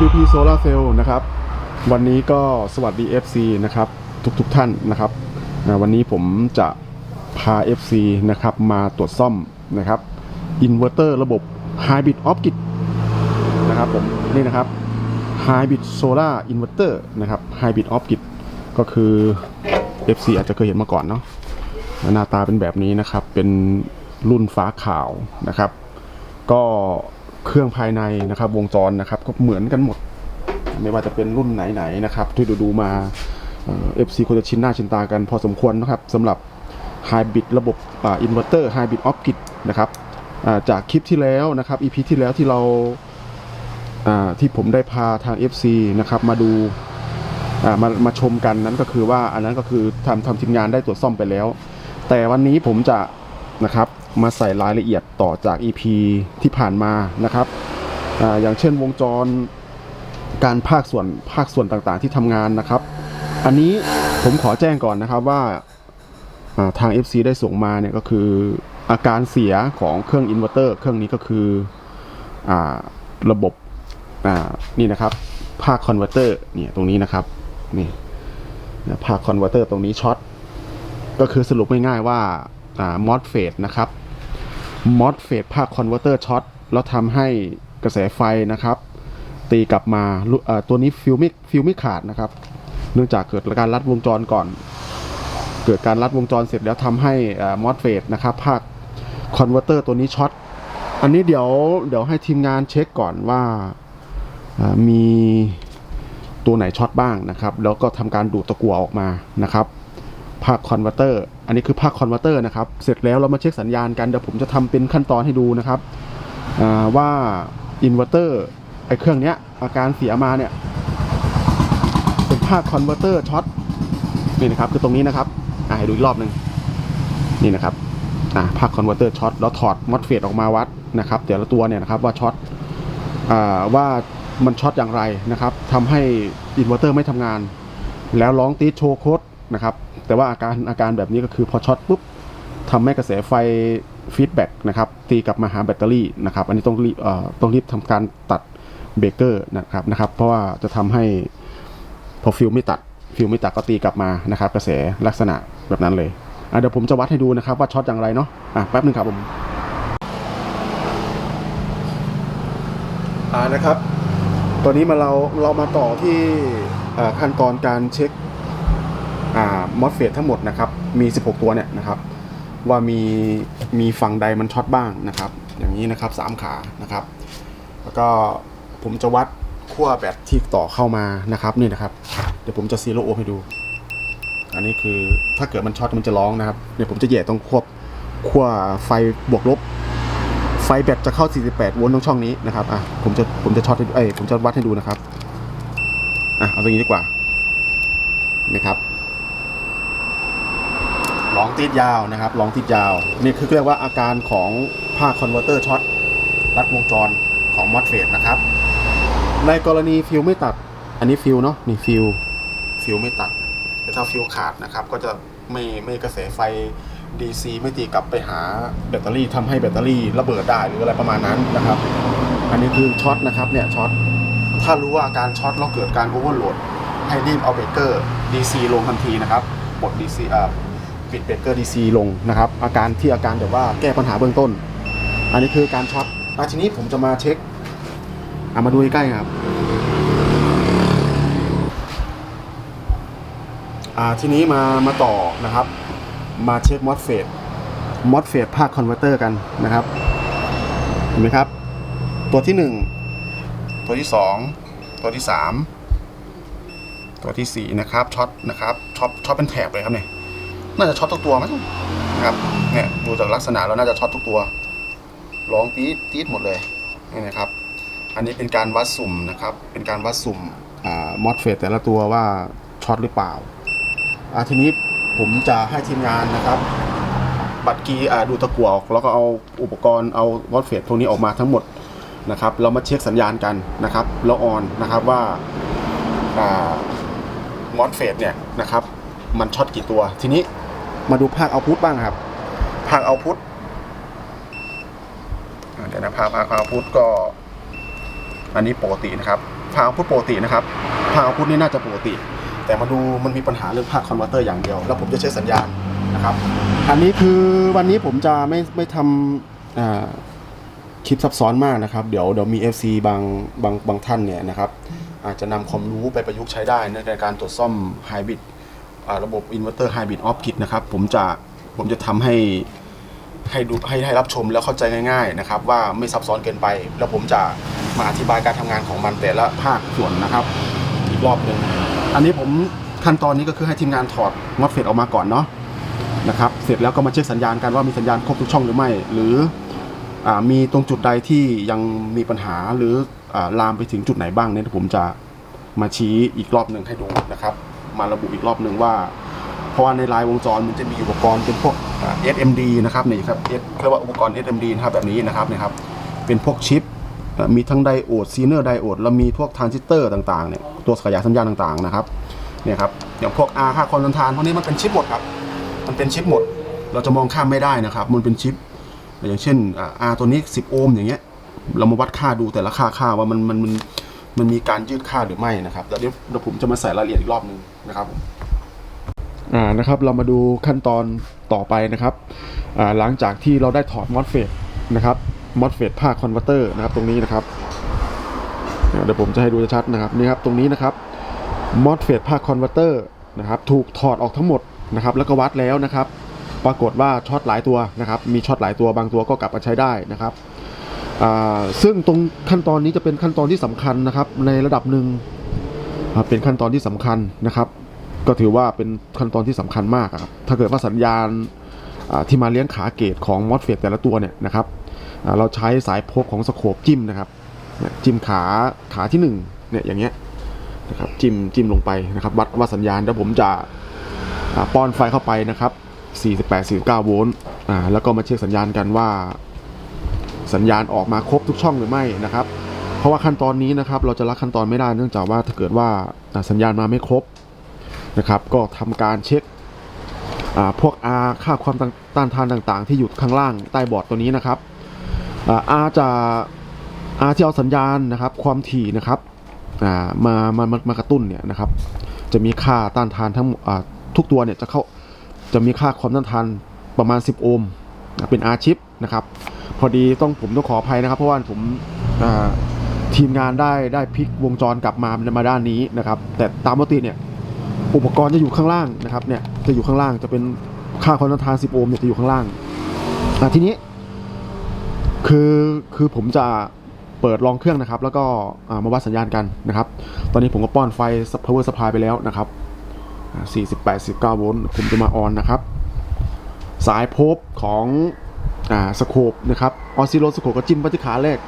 WP Solar Cell นะครับ วันนี้ก็สวัสดี FC นะครับ ทุกๆทท่านนะครับนะวันนี้ผมจะพา FC นะครับมาตรวจซ่อมนะครับอินเวอร์เตอร์ระบบ Hybrid o f g i t นะครับผมนี่นะครับ Hybrid Solar Inverter นะครับ Hybrid o f g i t ก็คือ FC อาจจะเคยเห็นมาก่อนเนาะหน้าตาเป็นแบบนี้นะครับ เป็นรุ่นฟ้าขาวนะครับ ก็ เครื่องภายในนะครับ วงจรนะครับ ก็เหมือนกันหมด ไม่ว่าจะเป็นรุ่นไหนๆนะครับ ที่ดูดูๆมาเอฟซีคนจะชินหน้าชินตากันพอสมควรนะครับสำหรับไฮบริดระบบอินเวอร์เตอร์ไฮบริดออฟกิดนะครับจากคลิปที่แล้วนะครับ EP ที่แล้วที่เราาที่ผมได้พาทาง FC นะครับมาดูามามาชมกันนั้นก็คือว่าอันนั้นก็คือทำทำทีมงานได้ตรวจซ่อมไปแล้ว แต่วันนี้ผมจะนะครับ มาใส่รายละเอียดต่อจาก EP ที่ผ่านมานะครับออย่างเช่นวงจรการภาคส่วนภาคส่วนต่างๆที่ทำงานนะครับ อันนี้ผมขอแจ้งก่อนนะครับว่าาทาง FC ได้ส่งมาเนี่ยก็คืออาการเสียของเครื่องอินเวอร์เตอร์เครื่องนี้ก็คืออระบบนี่นะครับภาคคอนเวอร์เตอร์เนี่ยตรงนี้นะครับนี่ภาคคอนเวอร์เตอร์ตรงนี้ช็อตก็คือสรุปง่ายๆว่ามอสเฟดนะครับ มอสเฟดภาคคอนเวอร์เตอร์ช็อตแล้วทำให้กระแสไฟนะครับ ตีกลับมาตัวนี้ฟิวไม่ฟิวไม่ขาดนะครับ เนื่องจากเกิดการรัดวงจรก่อน เกิดการรัดวงจรเสร็จแล้วทำให้มอสเฟดนะครับภาคคอนเวอร์เตอร์ตัวนี้ช็อตอันนี้เดี๋ยวเดี๋ยวให้ทีมงานเช็คก่อนว่าอ่ามีตัวไหนช็อตบ้างนะครับ แล้วก็ทำการดูดตะกั่วออกมานะครับ ภาคคอนเวอร์เตอร์ อันนี้คือภาคคอนเวอร์เตอร์นะครับ เสร็จแล้วเรามาเช็คสัญญาณกัน เดี๋ยวผมจะทำเป็นขั้นตอนให้ดูนะครับว่าอินเวอร์เตอร์ไอเครื่องเนี้ยอาการเสียมาเนี่ยเป็นภาคคอนเวอร์เตอร์ช็อตนี่นะครับคือตรงนี้นะครับให้ดูอีกรอบหนึ่งนี่นะครับภาคคอนเวอร์เตอร์ช็อตแล้วถอดมอสเฟตออกมาวัดนะครับแต่ละตัวเนี่ยนะครับว่าช็อตอว่ามันช็อตอย่างไรนะครับทำให้อินเวอร์เตอร์ไม่ทำงาน แล้วร้องตีโชว์โค้ดนะครับ แต่ว่าอาการอาการแบบนี้ก็คือพอช็อตปุ๊บทำให้กระแสไฟฟีดแบ็กนะครับตีกลับมาหาแบตเตอรี่นะครับ อันนี้ต้องรีบเอ่อต้องรีบทำการตัดเบรกเกอร์นะครับนะครับ เพราะว่าจะทำให้พอฟิลไม่ตัดฟิลไม่ตัดก็ตีกลับมานะครับ กระแสลักษณะแบบนั้นเลยเดี๋ยวผมจะวัดให้ดูนะครับว่าช็อตอย่างไรเนาะอะแป๊บหนึ่งครับผมอ่านะครับตัวนี้มาเราเรามาต่อที่ขั้นตอนการเช็ค มอสเฟตทั้งหมดนะครับมี 16 ตัวเนี่ยนะครับว่ามีมีฝั่งใดมันช็อตบ้างนะครับ อย่างนี้นะครับ 3 ขานะครับ แล้วก็ผมจะวัดขั้วแบตที่ต่อเข้ามานะครับนี่นะครับ เดี๋ยวผมจะซีโร่โอให้ดู อันนี้คือถ้าเกิดมันช็อตมันจะร้องนะครับเดี๋ยวผมจะแย่ตรงควบขั้วไฟบวกลบ ไฟแบตจะเข้า 48 โวลต์ตรงช่องนี้นะครับอะผมจะผมจะช็อตให้ดูเอ้ยผมจะวัดให้ดูนะครับอะเอาตรงนี้ดีกว่านะครับ องติดยาวนะครับลองติดยาว นี่คือเรียกว่าอาการของภาคคอนเวอร์เตอร์ช็อตรัดวงจรของมอสเฟตนะครับ ในกรณีฟิลไม่ตัด อันนี้ฟิลเนาะนี่ฟิลฟิลไม่ตัด แต่ถ้าฟิลขาดนะครับ ก็จะไม่ไม่กระแสไฟ DC ไม่ตีกลับไปหาแบตเตอรี่ทำให้แบตเตอรี่ระเบิดได้หรืออะไรประมาณนั้นนะครับ อันนี้คือช็อตนะครับเนี่ยช็อตถ้ารู้ว่าอาการช็อตแล้วเกิดการโอเวอร์โหลดให้รีบเอาเบรกเกอร์ DC ลงทันทีนะครับปลด DC อ่า ปิดเบรกเกอร์ DC ลงนะครับ อาการที่อาการแบบว่าแก้ปัญหาเบื้องต้น อันนี้คือการช็อตอะทีนี้ผมจะมาเช็คอะมาดูใกล้ครับอ่าทีนี้มามาต่อนะครับ มาเช็คมอสเฟตมอสเฟตภาคคอนเวอร์เตอร์กันนะครับเห็นไหมครับ ตัวที่หนึ่งตัวที่สองตัวที่สามตัวที่สี่นะครับช็อตนะครับช็อตช็อตเป็นแถบเลยครับเนี่ย น่าจะช็อตทุกตัวมั้งนะครับ เนี่ยดูจากลักษณะแล้วน่าจะช็อตทุกตัว ร้องตีดตีดหมดเลย นี่นะครับ อันนี้เป็นการวัดสุ่มนะครับ เป็นการวัดสุ่มอ่ามอสเฟตแต่ละตัวว่าช็อตหรือเปล่าอ่าทีนี้ผมจะให้ทีมงานนะครับ บัตรกีอ่าดูตะกั่วออกแล้วก็เอาอุปกรณ์เอามอสเฟตพวกนี้ออกมาทั้งหมดนะครับ เรามาเช็คสัญญาณกันนะครับ แล้วออนนะครับว่าอ่ามอสเฟตเนี่ยนะครับ มันช็อตกี่ตัวทีนี้ มาดูภาคเอาพุทบ้างครับ ภาคเอาพุทเดี๋ยวนะภาคภาคเอาพุทก็ อันนี้ปกตินะครับ ภาคพุทปกตินะครับภาคพุทนี่น่าจะปกติ แต่มาดูมันมีปัญหาเรื่องภาคคอนเวอร์เตอร์อย่างเดียว แล้วผมจะใช้สัญญาณนะครับ อันนี้คือวันนี้ผมจะไม่ไม่ทำคลิปซับซ้อนมากนะครับ เดี๋ยวเดี๋ยวมี FC บางบางบางท่านเนี่ยนะครับอาจจะนำความรู้ไปประยุกต์ใช้ได้ในการตรวจซ่อมไฮบริด ระบบอินเวอร์เตอร์ไฮบริดออฟกิดนะครับผมจะผมจะทำให้ให้ดูให้ให้รับชมแล้วเข้าใจง่าย ๆนะครับ ว่าไม่ซับซ้อนเกินไป แล้วผมจะมาอธิบายการทำงานของมันแต่ละภาคส่วนนะครับ อีกรอบหนึ่งอันนี้ผมขั้นตอนนี้ก็คือให้ทีมงานถอดมอสเฟตออกมาก่อนเนาะนะครับเสร็จแล้วก็มาเช็คสัญญาณกันว่ามีสัญญาณครบทุกช่องหรือไม่ หรืออมีตรงจุดใดที่ยังมีปัญหาหรืออลามไปถึงจุดไหนบ้างเนี่ยผมจะมาชี้อีกรอบหนึ่งให้ดูนะครับ มาระบุอีกรอบหนึ่งว่า เพราะว่าในลายวงจรมันจะมีอุปกรณ์เป็นพวก SMD นะครับนี่ครับเรียกว่าอุปกรณ์ SMD นะครับแบบนี้นะครับนะครับเป็นพวกชิปมีทั้งไดโอดซีเนอร์ไดโอดแล้วมีพวกทรานซิสเตอร์ต่างๆเนี่ยตัวขยายสัญญาณต่างๆนะครับเนี่ยครับอย่างพวก R ค่าคอนดันทานพวกนี้มันเป็นชิปหมดครับมันเป็นชิปหมด เราจะมองข้ามไม่ได้นะครับ มันเป็นชิป อย่างเช่น R ตัวนี้ 10 โอห์มอย่างเงี้ยเรามาวัดค่าดูแต่ละค่าค่าว่ามันมันมัน มันมีการยืดค่าหรือไม่นะครับแล้วเดี๋ยวเดี๋ยวผมจะมาใส่รายละเอียดอีกรอบหนึงนะครับอ่านะครับเรามาดูขั้นตอนต่อไปนะครับอ่าหลังจากที่เราได้ถอดมอสเฟตนะครับมอสเฟตภาคอนเวอร์เตอร์นะครับตรงนี้นะครับเดี๋ยวผมจะให้ดูชัดนะครับนี่ครับตรงนี้นะครับมอสเฟตภาคอนเวอร์เตอร์นะครับถูกถอดออกทั้งหมดนะครับแล้วก็วัดแล้วนะครับ ปรากฏว่าช็อตหลายตัวนะครับมีช็อตหลายตัวบางตัวก็กลับมาใช้ได้นะครับ ซึ่งตรงขั้นตอนนี้จะเป็นขั้นตอนที่สำคัญนะครับ ในระดับหนึ่งเป็นขั้นตอนที่สำคัญนะครับ ก็ถือว่าเป็นขั้นตอนที่สำคัญมากครับถ้าเกิดว่าสัญญาณที่มาเลี้ยงขาเกตของมอสเฟตแต่ละตัวเนี่ยนะครับเราใช้สายพกของสโคปจิ้มนะครับจิ้มขาขาที่หนึ่งเนี่ยอย่างเงี้ยนะครับจิ้มจิ้มลงไปนะครับวัดว่าสัญญาณแล้วผมจะป้อนไฟเข้าไปนะครับ48 49โวลต์แล้วก็มาเช็คสัญญาณกันว่า สัญญาณออกมาครบทุกช่องหรือไม่นะครับ เพราะว่าขั้นตอนนี้นะครับเราจะลักขั้นตอนไม่ได้เนื่องจากว่าถ้าเกิดว่าสัญญาณมาไม่ครบนะครับ ก็ทำการเช็คพวก R ค่าความต้านทานต่างๆ ที่อยู่ข้างล่างใต้บอร์ดตัวนี้นะครับอา R จะ R ที่เอาสัญญาณนะครับ ความถี่นะครับมามามามากระตุ้นเนี่ยนะครับ จะมีค่าต้านทานทั้งทุกตัวเนี่ยจะเข้าจะมีค่าความต้านทานประมาณ 10 โอห์มเป็น R ชิปนะครับ พอดีต้องผมต้องขออภัยนะครับ เพราะว่าผมทีมงานได้ได้พลิกวงจรกลับมามาด้านนี้นะครับ แต่ตามปกติเนี่ยอุปกรณ์จะอยู่ข้างล่างนะครับเนี่ยจะอยู่ข้างล่างจะเป็นค่าความต้านทาน 10 โอห์มเนี่ยจะอยู่ข้างล่างทีนี้ คือคือผมจะเปิดลองเครื่องนะครับ แล้วก็มาวัดสัญญาณกันนะครับ ตอนนี้ผมก็ป้อนไฟ power supply ไปแล้วนะครับ48 19โวลต์ผมจะมาออนนะครับ สายพบของ อ่าสโคปนะครับออซิโลสโคปก็จิ้มไปที่ขาแรก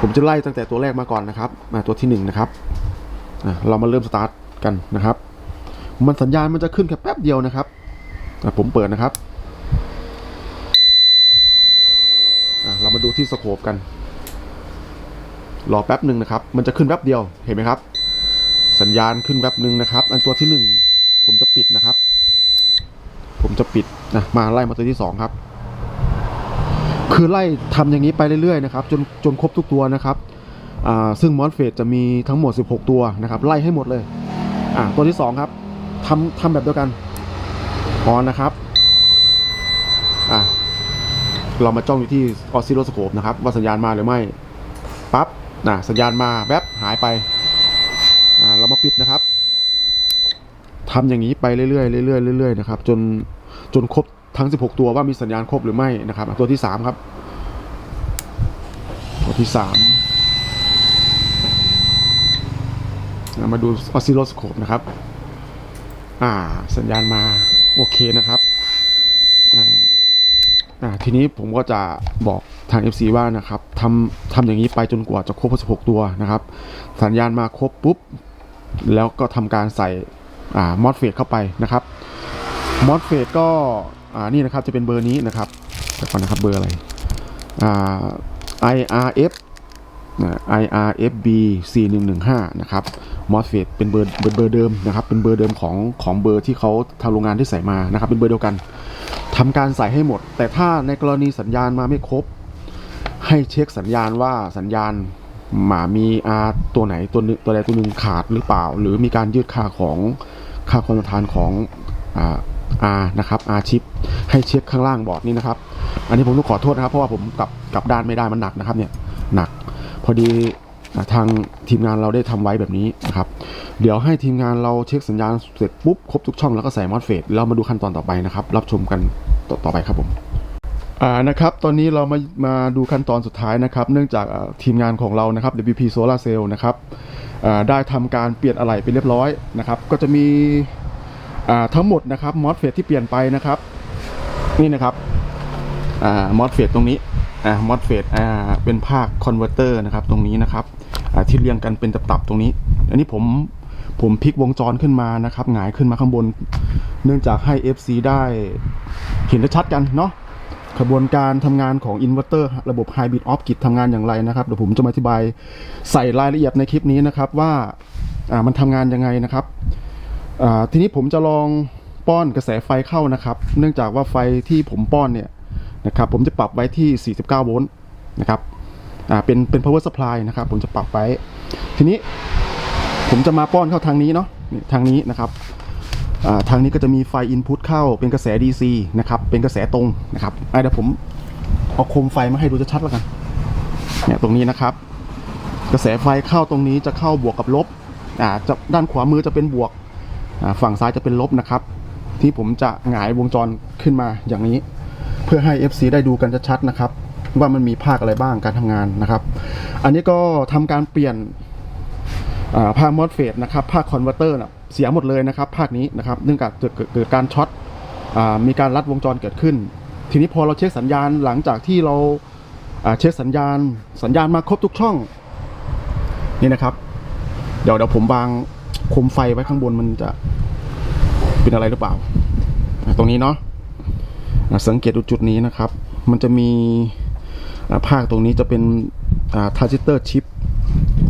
ผมจะไล่ตั้งแต่ตัวแรกมาก่อนนะครับมาตัวที่1นนะครับเรามาเริ่มสตาร์ทกันนะครับ มันสัญญาณมันจะขึ้นแค่แป๊บเดียวนะครับผมเปิดนะครับเรามาดูที่สโคปกันรอแป๊บหนึ่งนะครับ มันจะขึ้นแป๊บเดียว เห็นไหมครับ สัญญาณขึ้นแป๊บหนึ่งนะครับ อันตัวที่หนึ่งผมจะปิดนะครับ ผมจะปิดนะมาไล่มาตัวที่สองครับ คือไล่ทำอย่างนี้ไปเรื่อยๆนะครับจนจนครบทุกตัวนะครับซึ่งมอสเฟตจะมีทั้งหมด 16 ตัวนะครับ ไล่ให้หมดเลยตัวที่สองครับทำทำแบบเดียวกันออนนะครับเรามาจ้องอยู่ที่ออซิโลสโคปนะครับว่าสัญญาณมาหรือไม่ปั๊บนะสัญญาณมาแวบหายไปเรามาปิดนะครับทำอย่างนี้ไปเรื่อยๆเรื่อยๆเรื่อยๆนะครับ จนจนครบ ทั้ง 16 ตัวว่ามีสัญญาณครบหรือไม่นะครับ ตัวที่ 3 ครับ ตัวที่3อะมาดูออซิโลสโคปนะครับ อ่า สัญญาณมา โอเคนะครับอ่าทีนี้ผมก็จะบอกทาง FC ว่านะครับทำทำอย่างนี้ไปจนกว่าจะครบ 16 ตัวนะครับ สัญญาณมาครบปุ๊บ แล้วก็ทำการใส่อ่ามอสเฟตเข้าไปนะครับมอสเฟตก็ อ่านี่นะครับจะเป็นเบอร์นี้นะครับเดี๋ยวก่อนนะครับเบอร์อะไรอ่า IRF อ่า IRFB 4115นะครับมอสเฟตเป็นเบอร์เป็นเบอร์เดิมนะครับ เป็นเบอร์เดิมของของเบอร์ที่เขาทางโรงงานที่ใส่มานะครับ เป็นเบอร์เดียวกันทำการใส่ให้หมด แต่ถ้าในกรณีสัญญาณมาไม่ครบ ให้เช็คสัญญาณว่าสัญญาณหมามีอาตัวไหนตัวนึงตัวใดตัวหนึ่งขาดหรือเปล่า หรือมีการยืดค่าของค่าความทานของอ่า อานะครับอาชิปให้เช็คข้างล่างบอร์ดนี้นะครับ อันนี้ผมต้องขอโทษนะครับ เพราะว่าผมกลับกลับด้านไม่ได้มันหนักนะครับเนี่ยหนัก พอดีทางทีมงานเราได้ทำไว้แบบนี้นะครับ เดี๋ยวให้ทีมงานเราเช็คสัญญาณเสร็จปุ๊บครบทุกช่องแล้วก็ใส่มอสเฟตเรามาดูขั้นตอนต่อไปนะครับ รับชมกันต่อต่อไปครับผมอ่านะครับตอนนี้เรามามาดูขั้นตอนสุดท้ายนะครับ เนื่องจากทีมงานของเรานะครับ WP Solar Cell นะครับได้ทำการเปลี่ยนอะไหล่ไปเรียบร้อยนะครับ ก็จะมี ทั้งหมดนะครับมอสเฟตที่เปลี่ยนไปนะครับ นี่นะครับมอสเฟตตรงนี้มอสเฟตเป็นภาคคอนเวอร์เตอร์นะครับตรงนี้นะครับที่เรียงกันเป็นตับๆตรงนี้ อันนี้ผมผมพลิกวงจรขึ้นมานะครับหงายขึ้นมาข้างบน เนื่องจากให้ FC ได้เห็นได้ชัดกันเนาะกระบวนการทำงานของอินเวอร์เตอร์ระบบ Hybrid Off Grid ทำงานอย่างไรนะครับเดี๋ยวผมจะมาอธิบายใส่รายละเอียดในคลิปนี้นะครับว่ามันทำงานยังไงนะครับ ทีนี้ผมจะลองป้อนกระแสไฟเข้านะครับ เนื่องจากว่าไฟที่ผมป้อนเนี่ยนะครับผมจะปรับไว้ที่ 49 โวลต์นะครับเป็นเป็น power supply นะครับผมจะปรับไว้ ทีนี้ผมจะมาป้อนเข้าทางนี้เนาะทางนี้นะครับทางนี้ก็จะมีไฟ Input เข้าเป็นกระแส DC นะครับเป็นกระแสตรงนะครับเดี๋ยวผมเอาโคมไฟมาให้ดูชัดๆแล้วกันเนี่ยตรงนี้นะครับ กระแสไฟเข้าตรงนี้จะเข้าบวกกับลบอ่าจะด้านขวามือจะเป็นบวก ฝั่งซ้ายจะเป็นลบนะครับ ที่ผมจะหงายวงจรขึ้นมาอย่างนี้ เพื่อให้ FC ได้ดูกันชัดๆนะครับ ว่ามันมีภาคอะไรบ้างการทำงานนะครับ อันนี้ก็ทำการเปลี่ยนอ่าภาคมอสเฟตนะครับภาคคอนเวอร์เตอร์เสียหมดเลยนะครับภาคนี้นะครับเนื่องจากเกิดการช็อตอมีการลัดวงจรเกิดขึ้น ทีนี้พอเราเช็คสัญญาณหลังจากที่เราอ่าเช็คสัญญาณสัญญาณมาครบทุกช่องนี่นะครับ เดี๋ยวเดี๋ยวผมวาง โคมไฟไว้ข้างบนมันจะเป็นอะไรหรือเปล่า ตรงนี้เนาะสังเกตดูจุดนี้นะครับ มันจะมีภาคตรงนี้จะเป็นทาร์จิเตอร์ชิป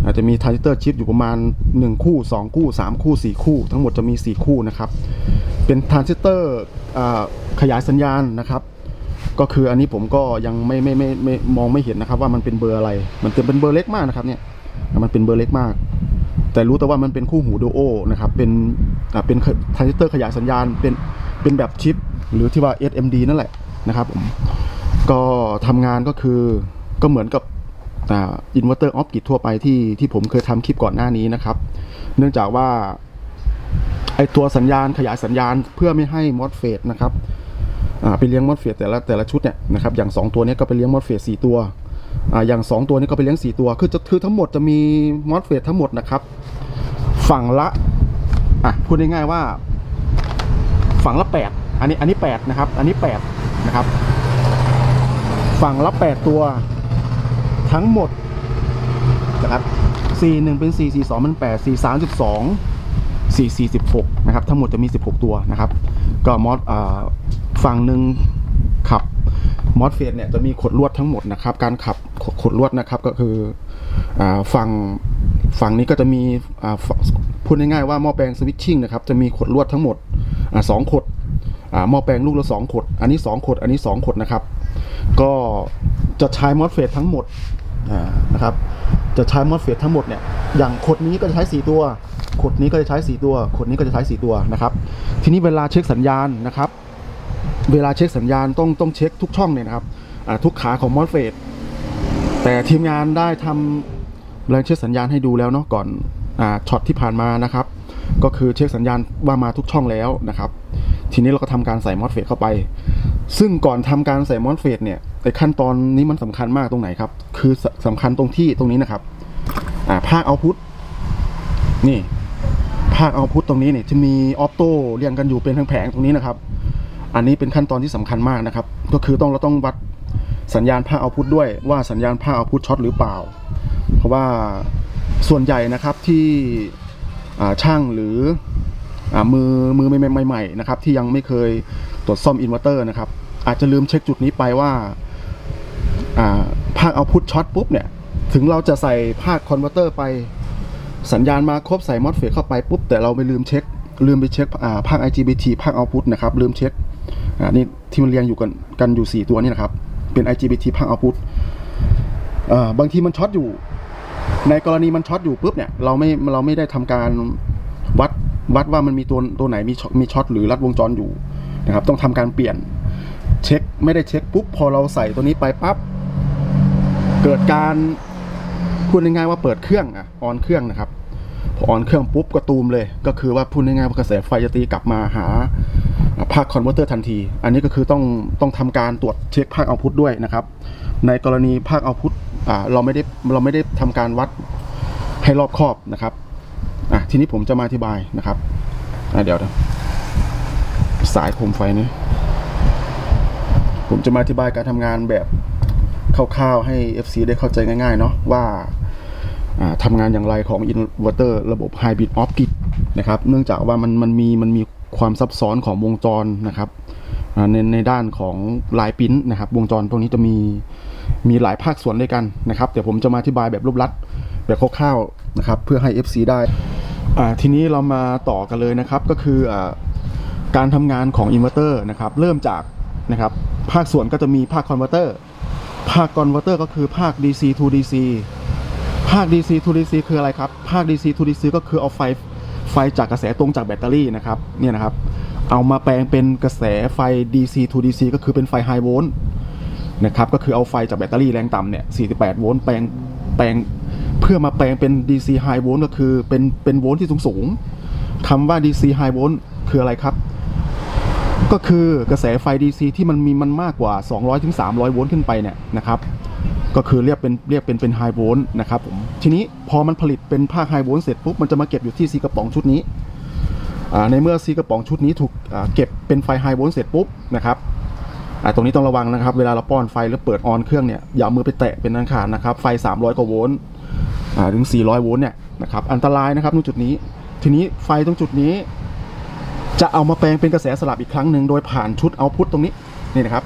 อาจจะมีทรานซิสเตอร์ชิปอยู่ประมาณ 1 คู่ 2 คู่ 3 คู่ 4 คู่ ทั้งหมดจะมี 4 คู่นะครับ เป็นทรานซิสเตอร์ขยายสัญญาณนะครับ ก็คืออันนี้ผมก็ยังไม่ไม่ไม่ไม่มองไม่เห็นนะครับ ว่ามันเป็นเบอร์อะไร มันเป็นเบอร์เล็กมากนะครับเนี่ยมันเป็นเบอร์เล็กมาก แต่รู้แต่ว่ามันเป็นคู่หูดูโอนะครับ เป็นเป็นทรานซิสเตอร์ขยายสัญญาณ เป็นเป็นแบบชิป หรือที่ว่า SMD นั่นแหละนะครับผมก็ทำงานก็คือก็เหมือนกับอินเวอร์เตอร์ออฟกิทั่วไปที่ที่ผมเคยทำคลิปก่อนหน้านี้นะครับ เนื่องจากว่าไอตัวสัญญาณขยายสัญญาณเพื่อไม่ให้มอสเฟตนะครับอ่าไปเลี้ยงมอสเฟตแต่ละแต่ละชุดเนี่ยนะครับอย่าง 2 ตัวนี้ก็ไปเลี้ยงมอสเฟต4ตัว อ่าอย่าง 2 ตัวนี้ก็ไปเลี้ยง 4 ตัว คือจะคือทั้งหมดจะมีมอสเฟตทั้งหมดนะครับ ฝั่งละอะพูดง่ายๆว่า ฝั่งละ 8 อันนี้อันนี้ 8 นะครับ อันนี้ 8 นะครับ ฝั่งละ 8 ตัวทั้งหมดนะครับ4 1 เป็น 4 4 2 เป็น 8 4 3 12 4 4 16 นะครับ ทั้งหมดจะมี 16 ตัวนะครับ ก็มอสอ่าฝั่งหนึ่ง มอสเฟสเนี่ยจะมีขดลวดทั้งหมดนะครับ การขับขขดลวดนะครับก็คือฝั่งฝั่งนี้ก็จะมีพูดง่ายๆว่าหม้อแปลงสวิตชิ่งนะครับจะมีขดลวดทั้งหมดอสองขดอ่าหม้อแปลงลูกละสองขด อันนี้สองขด อันนี้สองขดนะครับ ก็จะใช้มอสเฟตทั้งหมดนะครับจะใช้มอสเฟตทั้งหมดเนี่ยอย่างขดนี้ก็จะใช้ 4 ตัว ขดนี้ก็จะใช้ 4 ตัว ขดนี้ก็จะใช้ 4 ตัวนะครับ ทีนี้เวลาเช็คสัญญาณนะครับ เวลาเช็คสัญญาณต้องต้องเช็คทุกช่องเนี่ยนะครับทุกขาของมอสเฟตแต่ทีมงานได้ทำแรงเช็คสัญญาณให้ดูแล้วเนาะก่อนอช็อตที่ผ่านมานะครับ ก็คือเช็คสัญญาณว่ามาทุกช่องแล้วนะครับ ทีนี้เราก็ทำการใส่มอสเฟตเข้าไป ซึ่งก่อนทำการใส่มอสเฟตเนี่ยไอขั้นตอนนี้มันสำคัญมากตรงไหนครับ คือสสำคัญตรงที่ตรงนี้นะครับอ่าภาคเอาพุทนี่ภาคเอาพุทตรงนี้เนี่ยจะมีออโต้เรียงกันอยู่เป็นแผงๆตรงนี้นะครับ อันนี้เป็นขั้นตอนที่สำคัญมากนะครับ ก็คือต้องเราต้องวัดสัญญาณภาคเอาพุทด้วยว่าสัญญาณภาคเอาพุทช็อตหรือเปล่า เพราะว่าส่วนใหญ่นะครับที่ช่างหรืออมือมือใหม่ๆนะครับที่ยังไม่เคยตรวจซ่อมอินเวอร์เตอร์นะครับ อาจจะลืมเช็คจุดนี้ไปว่าอ่าภาคเอาพุทช็อตปุ๊บเนี่ย ถึงเราจะใส่ภาคคอนเวอร์เตอร์ไปสัญญาณมาครบใส่มอสเฟตเข้าไปปุ๊บแต่เราไปลืมเช็ค ลืมไปเช็คอ่าภาค IGBT ภาคเอาพุทนะครับ ลืมเช็ค อ่านี่ที่มันเรียงอยู่กันกันอยู่ 4 ตัวนี่นะครับ เป็น IGBT ภาคเอาพุทอ่าบางทีมันช็อตอยู่ ในกรณีมันช็อตอยู่ปุ๊บเนี่ยเราไม่เราไม่ได้ทำการวัดวัดว่ามันมีตัวตัวไหนมีมีช็อตหรือรัดวงจรอยู่นะครับ ต้องทำการเปลี่ยนเช็คไม่ได้เช็คปุ๊บพอเราใส่ตัวนี้ไปปั๊บเกิดการพูดง่ายๆว่าเปิดเครื่องอะออนเครื่องนะครับพอออนเครื่องปุ๊บก็ตูมเลย ก็คือว่าพูดง่ายๆว่ากระแสไฟจะตีกลับมาหา ภาคคอนเวอร์เตอร์ทันที อันนี้ก็คือต้องต้องทำการตรวจเช็คภาคเอาพุทด้วยนะครับ ในกรณีภาคเอาพุทเราไม่ได้เราไม่ได้ทำการวัดให้รอบครอบนะครับทีนี้ผมจะมาอธิบายนะครับเดี๋ยวนะสายโคมไฟนี้ผมจะมาอธิบายการทำงานแบบคร่าวๆให้ FC ได้เข้าใจง่ายๆเนาะว่าอ่าทำงานอย่างไรของอินเวอร์เตอร์ระบบ Hybrid Off Grid นะครับ เนื่องจากว่ามันมันมีมันมี ความซับซ้อนของวงจรนะครับในในด้านของลายปิ้นนะครับ วงจรตรงนี้จะมีมีหลายภาคส่วนด้วยกันนะครับเดี๋ยวผมจะมาอธิบายแบบรูปลัดแบบคร่าวๆนะครับ เพื่อให้ FC ได้อ่าทีนี้เรามาต่อกันเลยนะครับก็คืออาการทำงานของอินเวอร์เตอร์นะครับ เริ่มจากนะครับ ภาคส่วนก็จะมีภาคคอนเวอร์เตอร์ภาคคอนเวอร์เตอร์ก็คือภาค DC to DC ภาค DC to DC คืออะไรครับ ภาค DC to DC ก็คือเอาไฟ ไฟจากกระแสตรงจากแบตเตอรี่นะครับเนี่ยนะครับ เอามาแปลงเป็นกระแสไฟ DC to DC ก็คือเป็นไฟไฮโวลต์นะครับก็คือเอาไฟจากแบตเตอรี่แรงต่ำเนี่ย 48 โวลต์แปลงแปลงเพื่อมาแปลงเป็น DC high volt ก็คือเป็นเป็นโวลต์ที่สูงสูงคำว่า DC high volt คืออะไรครับ ก็คือกระแสไฟ DC ที่มันมีมันมากกว่า 200ถึง300 โวลต์ขึ้นไปเนี่ยนะครับ ก็คือเรียกเป็นเรียกเป็นเป็นไฮโวลต์นะครับผมทีนี้พอมันผลิตเป็นภาคไฮโวลต์เสร็จปุ๊บมันจะมาเก็บอยู่ที่ซีกระป๋องชุดนี้ในเมื่อซีกระป๋องชุดนี้ถูกเก็บเป็นไฟไฮโวลต์เสร็จปุ๊บนะครับตรงนี้ต้องระวังนะครับ เวลาเราป้อนไฟหรือเปิดออนเครื่องเนี่ยอย่ามือไปแตะเป็นอันขาดนะครับไฟ 300 กว่าโวลต์ถึง 400 โวลต์เนี่ยนะครับอันตรายนะครับตรงจุดนี้ ทีนี้ไฟตรงจุดนี้ จะเอามาแปลงเป็นกระแสสลับอีกครั้งหนึ่งโดยผ่านชุดเอาพุตตรงนี้นี่นะครับ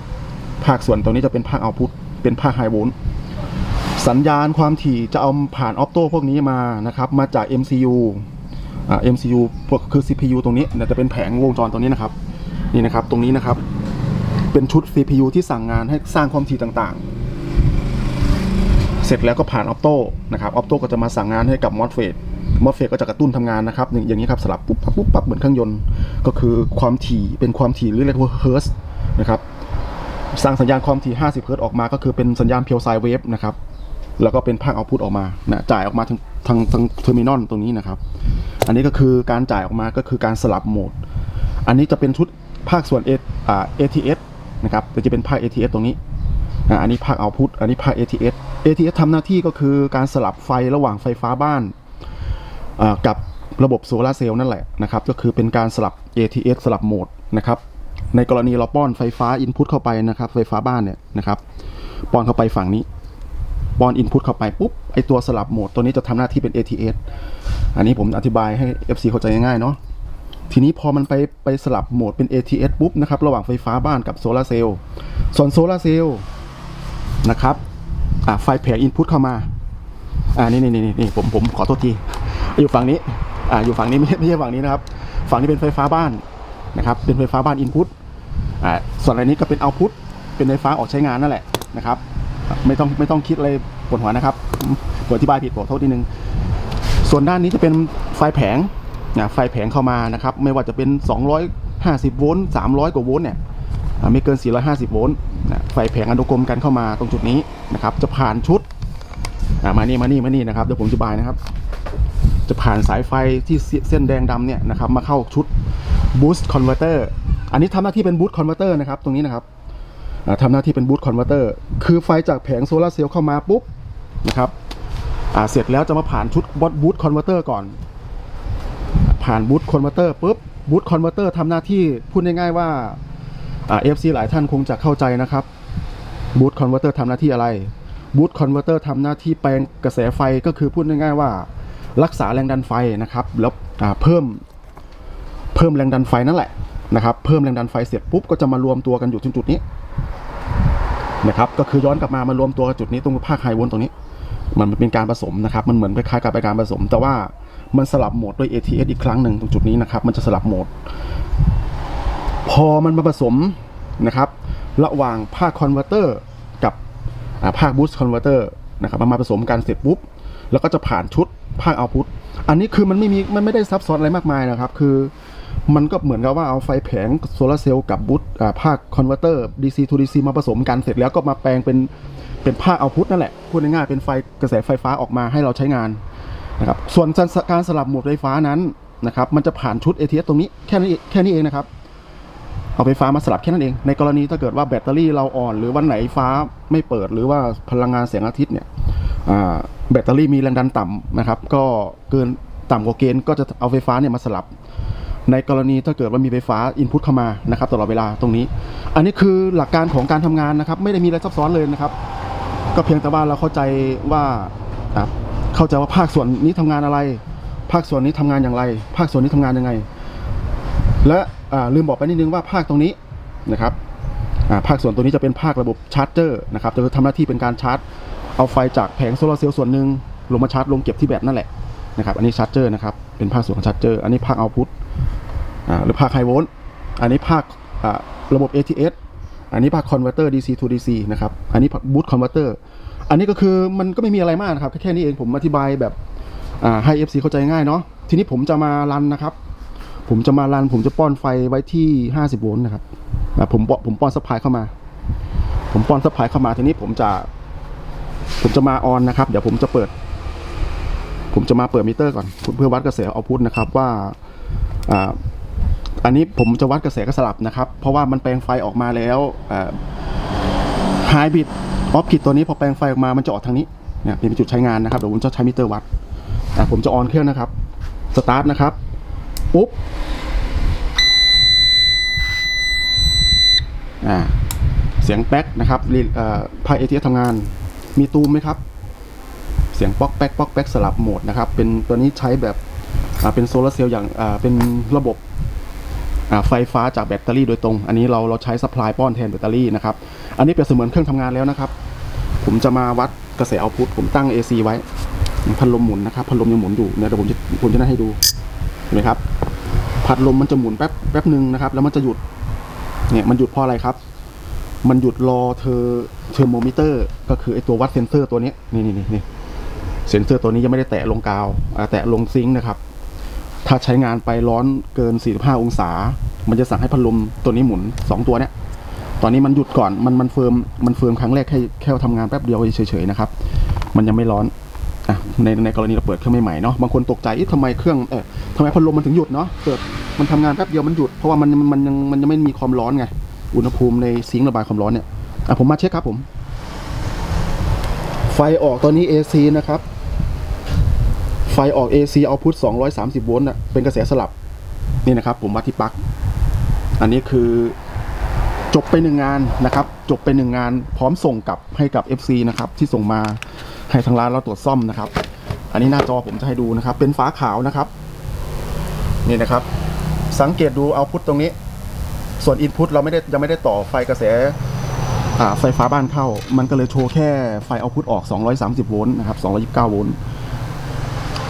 ภาคส่วนตรงนี้จะเป็นภาคเอาพุตเป็นภาคไฮโวลต์ สัญญาณความถี่จะเอาผ่านออปโตพวกนี้มานะครับ มาจาก MCU อ่า MCU พวกคือ CPU ตรงนี้เนี่ยจะเป็นแผงวงจรตรงนี้นะครับ นี่นะครับ ตรงนี้นะครับ เป็นชุด CPU ที่สั่งงานให้สร้างความถี่ต่างๆ เสร็จแล้วก็ผ่านออปโตนะครับออปโตก็จะมาสั่งงานให้กับมอสเฟตมอสเฟตก็จะกระตุ้นทำงานนะครับอย่างอย่างนี้ครับสลับปุ๊บปั๊บปุ๊บปั๊บเหมือนเครื่องยนต์ ก็คือความถี่เป็นความถี่หรือเรียกว่าเฮิร์ตนะครับสร้างสัญญาณความถี่ 50 เฮิร์ตซ์ออกมาก็คือเป็นสัญญาณเพียวไซเวฟนะครับ แล้วก็เป็นภาคเอาพุตออกมานะจ่ายออกมาทางทางทางเทอร์มินอลตรงนี้นะครับ อันนี้ก็คือการจ่ายออกมาก็คือการสลับโหมด อันนี้จะเป็นชุดภาคส่วน A อ่า ATS นะครับแต่จะเป็นภาค ATS ตรงนี้อันนี้ภาคเอาพุตอันนี้ภาค ATS ATS ทำหน้าที่ก็คือการสลับไฟระหว่างไฟฟ้าบ้านอ่ากับระบบโซลาเซลล์นั่นแหละนะครับก็คือเป็นการสลับ ATS สลับโหมดนะครับในกรณีเราป้อนไฟฟ้าอินพุตเข้าไปนะครับไฟฟ้าบ้านเนี่ยนะครับป้อนเข้าไปฝั่งนี้ ป้อนอินพุตเข้าไปปุ๊บไอตัวสลับโหมดตัวนี้จะทำหน้าที่เป็น ATS อันนี้ผมอธิบายให้ FC เข้าใจง่ายๆเนาะทีนี้พอมันไปไปสลับโหมดเป็น ATS ปุ๊บนะครับระหว่างไฟฟ้าบ้านกับโซลาเซลล์ส่วนโซลาเซลล์นะครับอ่าไฟแผงอินพุตเข้ามาอ่านี่นี่นี่นี่ผมผมขอโทษทีอยู่ฝั่งนี้อ่าอยู่ฝั่งนี้ไม่ไม่ใช่ฝั่งนี้นะครับฝั่งนี้เป็นไฟฟ้าบ้านนะครับเป็นไฟฟ้าบ้านอินพุตอ่าส่วนอันนี้ก็เป็นเอาพุตเป็นไฟฟ้าออกใช้งานนั่นแหละนะครับ ไม่ต้องไม่ต้องคิดอะไรปวดหัวนะครับผมอธิบายผิดขอโทษนิดนึง ส่วนด้านนี้จะเป็นไฟแผงนะไฟแผงเข้ามานะครับ ไม่ว่าจะเป็น 250 โวลต์ 300 กว่าโวลต์เนี่ยไม่เกิน 450 โวลต์นะไฟแผงอนุกรมกันเข้ามาตรงจุดนี้นะครับ จะผ่านชุดอ่ามานี่มานี่มานี่นะครับเดี๋ยวผมอธิบายนะครับ จะผ่านสายไฟที่เสเส้นแดงดำเนี่ยนะครับมาเข้าชุด boost converter อันนี้ทำหน้าที่เป็น boost converter นะครับ ตรงนี้นะครับ อ่าทำหน้าที่เป็น boost converter คือไฟจากแผงโซลาเซลล์เข้ามาปุ๊บนะครับเสร็จแล้วจะมาผ่านชุด boost converter ก่อน ผ่าน boost converter ปุ๊บ boost converter ทำหน้าที่พูดง่ายๆว่าเอ่า FC หลายท่านคงจะเข้าใจนะครับ boost converter ทำหน้าที่อะไร boost converter ทำหน้าที่แปลงกระแสไฟก็คือพูดง่ายๆว่า รักษาแรงดันไฟนะครับ แล้วเพิ่มเพิ่มแรงดันไฟนั่นแหละ นะครับเพิ่มแรงดันไฟเสร็จปุ๊บก็จะมารวมตัวกันอยู่ที่จุดนี้นะครับก็คือย้อนกลับมามารวมตัวจุดนี้ตรงภาคไฮวลต์ตรงนี้ มันเป็นการผสมนะครับ มันเหมือนคล้ายๆกับเป็นการผสม แต่ว่ามันสลับโหมดด้วย ATS อีกครั้งหนึ่งตรงจุดนี้นะครับ มันจะสลับโหมด พอมันมาผสมนะครับ ระหว่างภาคคอนเวอร์เตอร์กับภาคบูสต์คอนเวอร์เตอร์นะครับมันมาผสมกันเสร็จปุ๊บแล้วก็จะผ่านชุดภาคเอาพุทอันนี้คือมันไม่มีมันไม่ได้ซับซ้อนอะไรมากมายนะครับ คือ มันก็เหมือนกับว่าเอาไฟแผงโซลาร์เซลล์กับบูตอ่าภาคคอนเวอร์เตอร์ DC to DC มาผสมกันเสร็จแล้วก็มาแปลงเป็นเป็นภาคเอาพุทนั่นแหละ พูดง่ายๆเป็นไฟกระแสไฟฟ้าออกมาให้เราใช้งานนะครับส่วนการสลับโหมดไฟฟ้านั้นนะครับมันจะผ่านชุด ATS ตรงนี้แค่นี้แค่นี้เองนะครับเอาไฟฟ้ามาสลับแค่นั้นเอง ในกรณีถ้าเกิดว่าแบตเตอรี่เราอ่อน หรือวันไหนฟ้าไม่เปิดหรือว่าพลังงานแสงอาทิตย์เนี่ยแบตเตอรี่มีแรงดันต่ำนะครับ ก็เกินต่ำกว่าเกณฑ์ก็จะเอาไฟฟ้าเนี่ยมาสลับ ในกรณีถ้าเกิดว่ามีไฟฟ้าอินพุตเข้ามานะครับตลอดเวลาตรงนี้ อันนี้คือหลักการของการทำงานนะครับ ไม่ได้มีอะไรซับซ้อนเลยนะครับ ก็เพียงแต่ว่าเราเข้าใจว่าเข้าใจว่าภาคส่วนนี้ทำงานอะไร ภาคส่วนนี้ทำงานอย่างไร ภาคส่วนนี้ทำงานยังไง และอ่าลืมบอกไปนิดนึงว่าภาคตรงนี้นะครับภาคส่วนตัวนี้จะเป็นภาคระบบชาร์จเจอร์นะครับจะทำหน้าที่เป็นการชาร์จ เอาไฟจากแผงโซลาร์เซลล์ส่วนหนึ่งลงมาชาร์จลงเก็บที่แบตนั่นแหละนะครับอันนี้ชาร์จเจอร์นะครับเป็นภาคส่วนของชาร์จเจอร์อันนี้ภาคเอาพุต หรือภาคไฮโวลต์อันนี้ภาคระบบ ATS อันนี้ภาคคอนเวอร์เตอร์ DC to DC นะครับ อันนี้บูตคอนเวอร์เตอร์อันนี้ก็คือมันก็ไม่มีอะไรมากนะครับ แค่นี้เองผมอธิบายแบบอ่าให้ FC เข้าใจง่ายเนาะทีนี้ผมจะมารันนะครับ ผมจะมารัน ผมจะป้อนไฟไว้ที่ 50 โวลต์นะครับผมผมป้อนซัพพลายเข้ามา ผมป้อนซัพพลายเข้ามาทีนี้ผมจะ ผมจะมาออนนะครับ เดี๋ยวผมจะเปิด ผมจะมาเปิดมิเตอร์ก่อน เพื่อวัดกระแสเอาพุทนะครับว่า อันนี้ผมจะวัดกระแสกระสลับนะครับ เพราะว่ามันแปลงไฟออกมาแล้วไฮบริดออฟกิดตัวนี้พอแปลงไฟออกมามันจะออกทางนี้เนี่ยเป็นจุดใช้งานนะครับเดี๋ยวผมจะใช้มิเตอร์วัดอ่ผมจะออนเครื่องนะครับสตาร์ทนะครับปุ๊บอ่าเสียงแป๊กนะครับรีอ่อพายเอทีเอทำงาน มีตูมไหมครับ เสียงป๊อกแป๊กป๊อกแป๊กสลับโหมดนะครับ เป็นตัวนี้ใช้แบบอ่าเป็นโซลาร์เซลล์อย่างอ่าเป็นระบบ ไฟฟ้าจากแบตเตอรี่โดยตรง อันนี้เราเราใช้สป라이ป้อนแทนแบตเตอรี่นะครับ อันนี้เปรียบเสมือนเครื่องทำงานแล้วนะครับ ผมจะมาวัดกระแสเอาพุทผมตั้ง AC ไว้ พัดลมหมุนนะครับ พัดลมยังหมุนอยู่เนี่ยเดี๋ยวผมจะผมจะนั่งให้ดูเห็นไหมครับ พัดลมมันจะหมุนแป๊บแป๊บหนึ่งนะครับ แล้วมันจะหยุด เนี่ยมันหยุดเพราะอะไรครับ มันหยุดรอเธอเทอร์โมมิเตอร์ ก็คือไอตัววัดเซนเซอร์ตัวนี้นี่นี่นี่เซนเซอร์ตัวนี้ยังไม่ได้แตะลงกาว แตะลงซิงค์นะครับ ถ้าใช้งานไปร้อนเกิน 45 องศา มันจะสั่งให้พัดลมตัวนี้หมุน 2 ตัวเนี้ย ตอนนี้มันหยุดก่อน มันมันเฟิร์ม มันเฟิร์มครั้งแรกแค่แค่ทำงานแป๊บเดียวเฉยๆนะครับ มันยังไม่ร้อนอะในในกรณีเราเปิดเครื่องใหม่ๆเนาะ บางคนตกใจเอ๊ะทำไมเครื่อง เอ๊ะทำไมพัดลมมันถึงหยุดเนาะเกิด มันทำงานแป๊บเดียวมันหยุด เพราะว่ามันมันยังมันยังไม่มีความร้อนไง อุณหภูมิในซิงค์ระบายความร้อนเนี่ย อะผมมาเช็คครับผม ไฟออกตอนนี้ AC นะครับ ไฟออก AC output 230 โวลต์น่ะเป็นกระแสสลับ นี่นะครับ ผมวัดที่ปลั๊ก อันนี้คือจบไปหนึ่งงานนะครับ จบไปหนึ่งงาน พร้อมส่งกลับให้กับ FC นะครับ ที่ส่งมาให้ทางร้านเราตรวจซ่อมนะครับ อันนี้หน้าจอผมจะให้ดูนะครับ เป็นฟ้าขาวนะครับ นี่นะครับ สังเกตดูเอาพุทตรงนี้ ส่วนอินพุตเราไม่ได้ยังไม่ได้ต่อไฟกระแสไฟฟ้าบ้านเข้า มันก็เลยโชว์แค่ไฟเอาพุตออก 230 โวลต์นะครับ 229 โวลต์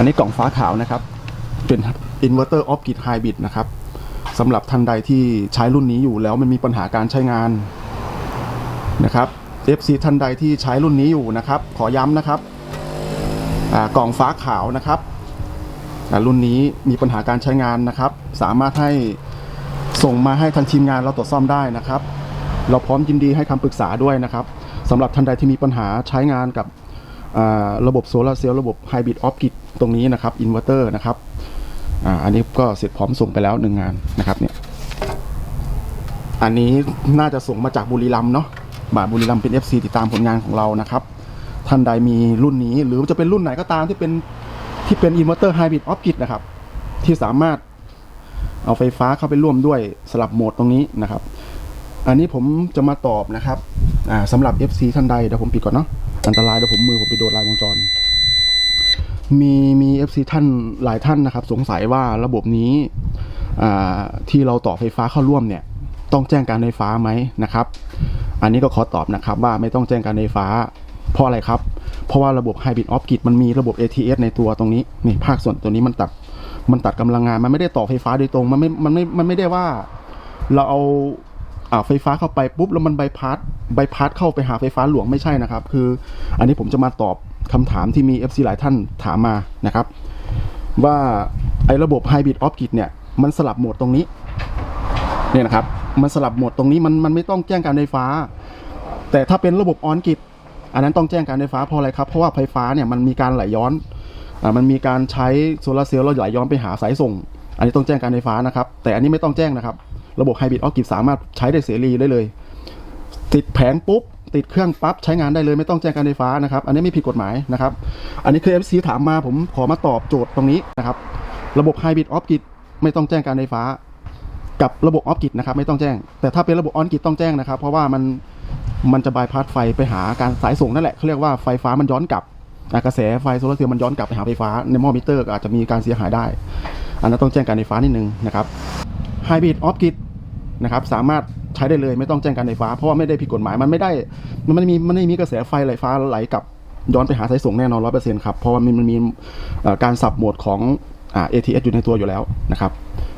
อันนี้กล่องฟ้าขาวนะครับ เป็นอินเวอร์เตอร์ออฟกิดไฮบริดนะครับสำหรับท่านใดที่ใช้รุ่นนี้อยู่แล้วมันมีปัญหาการใช้งานนะครับ FC ท่านใดที่ใช้รุ่นนี้อยู่นะครับ ขอย้ำนะครับกล่องฟ้าขาวนะครับรุ่นนี้มีปัญหาการใช้งานนะครับ สามารถให้ส่งมาให้ทางทีมงานเราตรวจซ่อมได้นะครับ เราพร้อมยินดีให้คำปรึกษาด้วยนะครับสำหรับท่านใดที่มีปัญหาใช้งานกับ ระบบโซลาเซลล์ระบบไฮบริดออฟกิดตรงนี้นะครับอินเวอร์เตอร์นะครับอ,อันนี้ก็เสร็จพร้อมส่งไปแล้วหนึ่งงานนะครับเนี่ยอันนี้น่าจะส่งมาจากบุรีรัมเนาะบาทบุรีรัมเป็น FC ติดตามผลงานของเรานะครับท่านใดมีรุ่นนี้หรือจะเป็นรุ่นไหนก็ตามที่เป็นที่เป็นอินเวอร์เตอร์ไฮบริดออฟกิดนะครับที่สามารถเอาไฟฟ้าเข้าไปร่วมด้วยสลับโหมดตรงนี้นะครับ อันนี้ผมจะมาตอบนะครับสำหรับ FC ท่านใดเดี๋ยวผมปิดก่อนเนาะ อันตรายเดี๋ยวผมมือผมไปโดนลายวงจร มีมี FC ท่านหลายท่านนะครับ สงสัยว่าระบบนี้ที่เราต่อไฟฟ้าเข้าร่วมเนี่ย ต้องแจ้งการไฟฟ้าไหมนะครับ อันนี้ก็ขอตอบนะครับว่าไม่ต้องแจ้งการไฟฟ้า เพราะอะไรครับ เพราะว่าระบบ Hybrid Off Grid มันมีระบบ ATS ในตัวตรงนี้นี่ภาคส่วนตัวนี้มันตัดมันตัดกำลังงานมันไม่ได้ต่อไฟฟ้าโดยตรงมันไม่มันไม่มันไม่ได้ว่า เราเอา อ่าไฟฟ้าเข้าไปปุ๊บแล้วมันใบพัดใบพัดเข้าไปหาไฟฟ้าหลวงไม่ใช่นะครับ คือ อันนี้ผมจะมาตอบคำถามที่มี FC หลายท่านถามมานะครับ ว่าไอ้ระบบ Hybrid Off Grid เนี่ยมันสลับโหมดตรงนี้เนี่ยนะครับ มันสลับโหมดตรงนี้มันมันไม่ต้องแจ้งการไฟฟ้า แต่ถ้าเป็นระบบออนกิจอันนั้นต้องแจ้งการไฟฟ้าเพราะอะไรครับเพราะว่าไฟฟ้าเนี่ยมันมีการไหลย้อนอ่ามันมีการใช้โซลาร์เซลล์แล้วไหลย้อนไปหาสายส่ง อันนี้ต้องแจ้งการไฟฟ้านะครับ แต่อันนี้ไม่ต้องแจ้งนะครับ ระบบไฮบริดออฟกิจสามารถใช้ได้เสรีได้เลย ติดแผงปุ๊บ ติดเครื่องปั๊บ ใช้งานได้เลยไม่ต้องแจ้งการไฟฟ้านะครับ อันนี้ไม่ผิดกฎหมายนะครับ อันนี้คือ FC ถามมาผมขอมาตอบโจทย์ตรงนี้นะครับ ระบบไฮบริดออฟกิจไม่ต้องแจ้งการไฟฟ้า กับระบบออฟกิจนะครับไม่ต้องแจ้ง แต่ถ้าเป็นระบบออนกิจต้องแจ้งนะครับ เพราะว่ามันมันจะบายพาสไฟไปหาการสายส่งนั่นแหละเขาเรียกว่าไฟฟ้ามันย้อนกลับกระแสไฟโซลาร์เซลล์มันย้อนกลับไปหาไฟฟ้าในหม้อมิเตอร์อาจจะมีการเสียหายได้ อันนั้นต้องแจ้งการไฟฟ้านิดนึงนะครับ ไฮบริดออฟกิจนะครับสามารถใช้ได้เลยไม่ต้องแจ้งการไฟฟ้า เพราะว่าไม่ได้ผิดกฎหมายมันไม่ได้ มันไม่มีมันไม่มีกระแสไฟไหลฟ้าไหลกลับย้อนไปหาสายส่งแน่นอนร้อยเปอร์เซ็นต์ครับ เพราะว่ามันมันมีการสับหมวดของอ่า ATS อยู่ในตัวอยู่แล้วนะครับ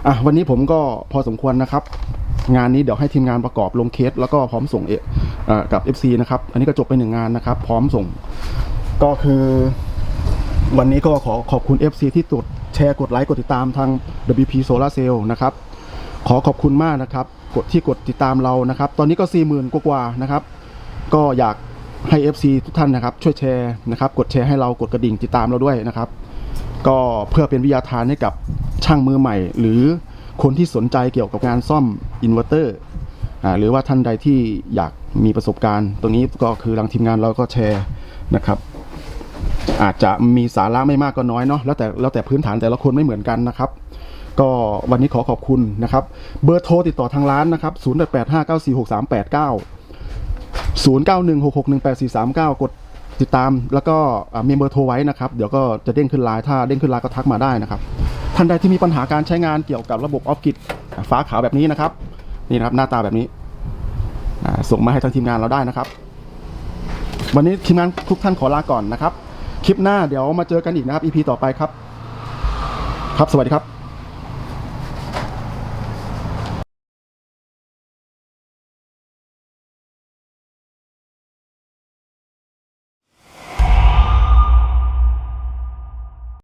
อะวันนี้ผมก็พอสมควรนะครับ งานนี้เดี๋ยวให้ทีมงานประกอบลงเคส แล้วก็พร้อมส่งเอกับ FC นะครับ อันนี้ก็จบไปหนึ่งงานนะครับ พร้อมส่งก็คือ วันนี้ก็ขอขอบคุณ FC ที่กดแชร์กดไลค์กดติดตามทาง WP Solar Cell นะครับ ขอขอบคุณมากนะครับกดที่กดติดตามเรานะครับ ตอนนี้ก็ 40,000 กว่าๆนะครับ ก็อยากให้ FC ทุกท่านนะครับ ช่วยแชร์นะครับ กดแชร์ให้เรากดกระดิ่งติดตามเราด้วยนะครับ ก็เพื่อเป็นวิทยาทานให้กับช่างมือใหม่ หรือคนที่สนใจเกี่ยวกับงานซ่อมอินเวอร์เตอร์หรือว่าท่านใดที่อยากมีประสบการณ์ ตรงนี้ก็คือทางทีมงานเราก็แชร์นะครับ อาจจะมีสาระไม่มากก็น้อยเนาะแล้วแต่แล้วแต่พื้นฐานแต่ละคนไม่เหมือนกันนะครับ ก็วันนี้ขอขอบคุณนะครับ เบอร์โทรติดต่อทางร้านนะครับ0 8 8 5 9 4 6 3 8 9 0 9 1 6 6 1 8 4 3 9 กดติดตามแล้วก็มีเบอร์โทรไว้นะครับ เดี๋ยวก็จะเด้งขึ้นไลน์ถ้าเด้งขึ้นไลน์ก็ทักมาได้นะครับ ท่านใดที่มีปัญหาการใช้งานเกี่ยวกับระบบออฟกิจฟ้าขาวแบบนี้นะครับ นี่นะครับหน้าตาแบบนี้ส่งมาให้ทางทีมงานเราได้นะครับ วันนี้ทีมงานทุกท่านขอลาก่อนนะครับ คลิปหน้าเดี๋ยวมาเจอกันอีกนะครับ EP ต่อไปครับ ครับสวัสดีครับ